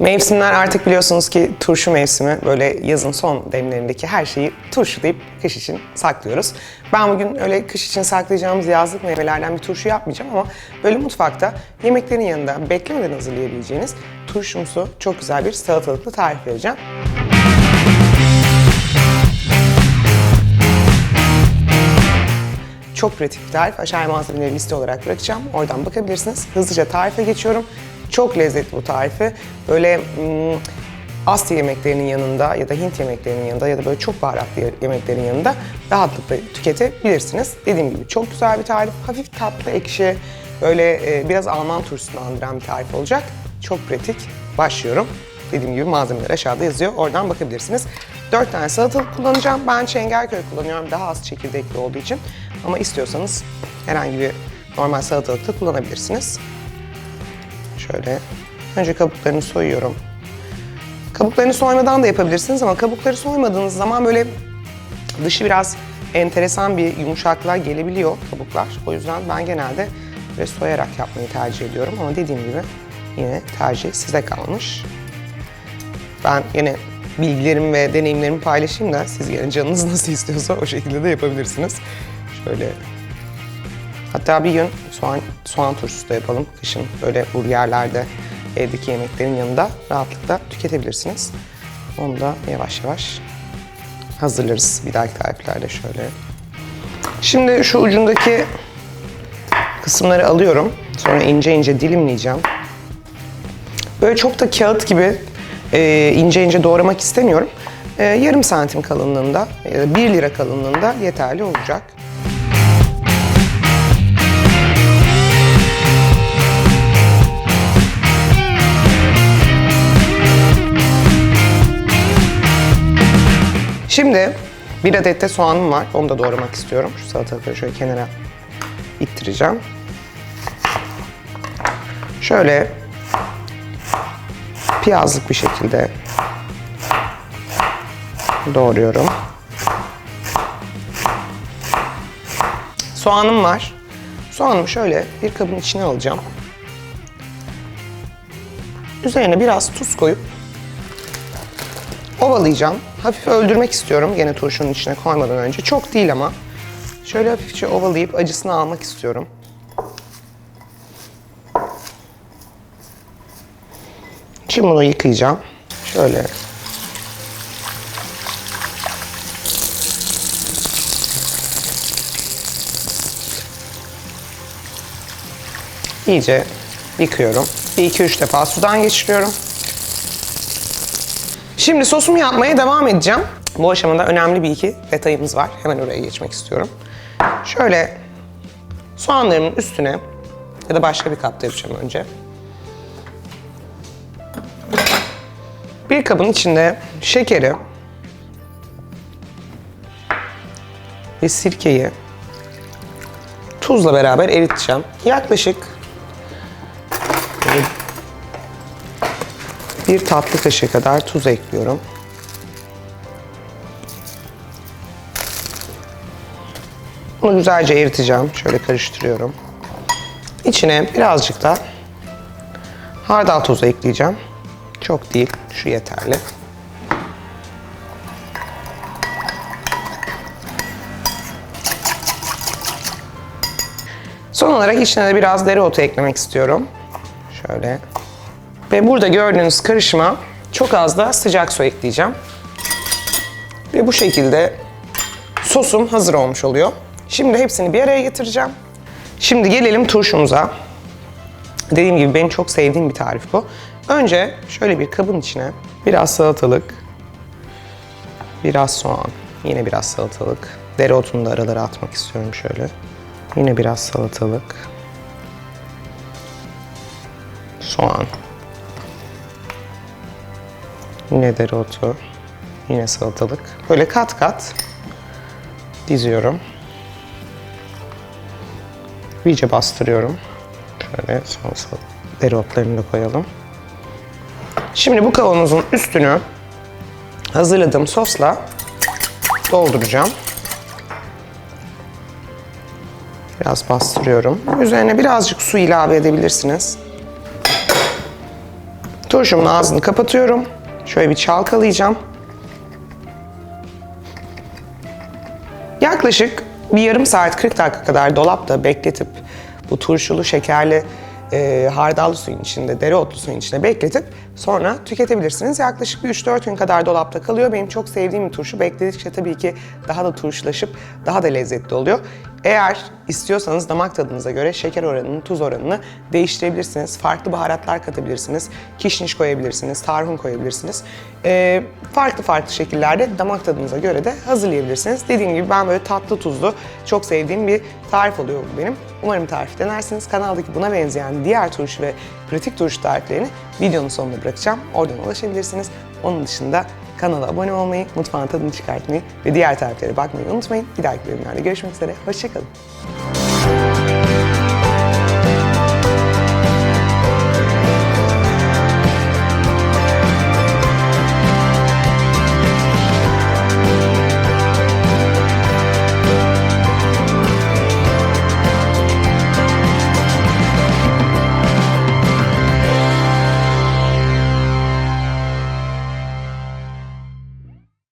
Mevsimler artık biliyorsunuz ki turşu mevsimi. Böyle yazın son demlerindeki her şeyi turşu deyip kış için saklıyoruz. Ben bugün öyle kış için saklayacağımız yazlık meyvelerden bir turşu yapmayacağım ama böyle mutfakta yemeklerin yanında beklemeden hazırlayabileceğiniz turşumsu çok güzel bir salatalıklı tarif vereceğim. Çok pratik bir tarif. Aşağıya malzemeleri liste olarak bırakacağım. Oradan bakabilirsiniz. Hızlıca tarife geçiyorum. Çok lezzetli bu tarifi. Böyle hmm, Asya yemeklerinin yanında ya da Hint yemeklerinin yanında ya da böyle çok baharatlı yemeklerin yanında rahatlıkla tüketebilirsiniz. Dediğim gibi çok güzel bir tarif. Hafif tatlı, ekşi, böyle e, biraz Alman turşusunu andıran bir tarif olacak. Çok pratik. Başlıyorum. Dediğim gibi malzemeler aşağıda yazıyor. Oradan bakabilirsiniz. 4 tane salatalık kullanacağım. Ben Çengelköy kullanıyorum daha az çekirdekli olduğu için. Ama istiyorsanız herhangi bir normal salatalık da kullanabilirsiniz. Şöyle önce kabuklarını soyuyorum. Kabuklarını soymadan da yapabilirsiniz ama kabukları soymadığınız zaman böyle dışı biraz enteresan bir yumuşaklığa gelebiliyor kabuklar. O yüzden ben genelde böyle soyarak yapmayı tercih ediyorum ama dediğim gibi yine tercih size kalmış. Ben yine bilgilerimi ve deneyimlerimi paylaşayım da siz yine canınız nasıl istiyorsa o şekilde de yapabilirsiniz. Şöyle hatta bir gün soğan, soğan turşusu da yapalım kışın böyle burgerlerde evdeki yemeklerin yanında rahatlıkla tüketebilirsiniz. Onu da yavaş yavaş hazırlarız bir dahaki tariflerde şöyle. Şimdi şu ucundaki kısımları alıyorum. Sonra ince ince dilimleyeceğim. Böyle çok da kağıt gibi e, ince ince doğramak istemiyorum. E, yarım santim kalınlığında, e, 1 lira kalınlığında yeterli olacak. Şimdi bir adet de soğanım var. Onu da doğramak istiyorum. Şu salatalıkları şöyle kenara ittireceğim. Şöyle piyazlık bir şekilde doğruyorum. Soğanım var. Soğanımı şöyle bir kabın içine alacağım. Üzerine biraz tuz koyup ovalayacağım. Hafif öldürmek istiyorum gene turşunun içine koymadan önce. Çok değil ama. Şöyle hafifçe ovalayıp acısını almak istiyorum. Şimdi bunu yıkayacağım. Şöyle. İyice yıkıyorum. Bir iki üç defa sudan geçiriyorum. Şimdi sosumu yapmaya devam edeceğim. Bu aşamada önemli bir iki detayımız var. Hemen oraya geçmek istiyorum. Şöyle soğanlarımın üstüne ya da başka bir kapta yapacağım önce. Bir kabın içinde şekeri ve sirkeyi tuzla beraber eriteceğim. Yaklaşık bir tatlı kaşığı kadar tuz ekliyorum. Bunu güzelce eriteceğim. Şöyle karıştırıyorum. İçine birazcık da hardal tozu ekleyeceğim. Çok değil, şu yeterli. Son olarak içine de biraz dereotu eklemek istiyorum. Şöyle. Ve burada gördüğünüz karışıma çok az da sıcak su ekleyeceğim. Ve bu şekilde sosum hazır olmuş oluyor. Şimdi hepsini bir araya getireceğim. Şimdi gelelim turşumuza. Dediğim gibi benim çok sevdiğim bir tarif bu. Önce şöyle bir kabın içine biraz salatalık, biraz soğan, yine biraz salatalık. Dereotunu da aralara atmak istiyorum şöyle. Yine biraz salatalık. Soğan. Yine dereotu. Yine salatalık. Böyle kat kat diziyorum. İyice bastırıyorum. Şöyle son sal- dereotlarını da koyalım. Şimdi bu kavanozun üstünü hazırladığım sosla dolduracağım. Biraz bastırıyorum. Üzerine birazcık su ilave edebilirsiniz. Turşumun ağzını kapatıyorum. Şöyle bir çalkalayacağım. Yaklaşık bir yarım saat 40 dakika kadar dolapta bekletip bu turşulu şekerli e, hardallı suyun içinde, dereotlu suyun içinde bekletip sonra tüketebilirsiniz. Yaklaşık bir 3-4 gün kadar dolapta kalıyor. Benim çok sevdiğim bir turşu. Bekledikçe tabii ki daha da turşulaşıp daha da lezzetli oluyor. Eğer istiyorsanız damak tadınıza göre şeker oranını, tuz oranını değiştirebilirsiniz. Farklı baharatlar katabilirsiniz. Kişniş koyabilirsiniz, tarhun koyabilirsiniz. Ee, farklı farklı şekillerde damak tadınıza göre de hazırlayabilirsiniz. Dediğim gibi ben böyle tatlı tuzlu çok sevdiğim bir tarif oluyor bu benim. Umarım tarifi denersiniz. Kanaldaki buna benzeyen diğer turşu ve pratik turşu tariflerini videonun sonuna bırakacağım. Oradan ulaşabilirsiniz. Onun dışında kanala abone olmayı, mutfağın tadını çıkartmayı ve diğer tariflere bakmayı unutmayın. Bir dahaki bölümlerde görüşmek üzere. Hoşçakalın.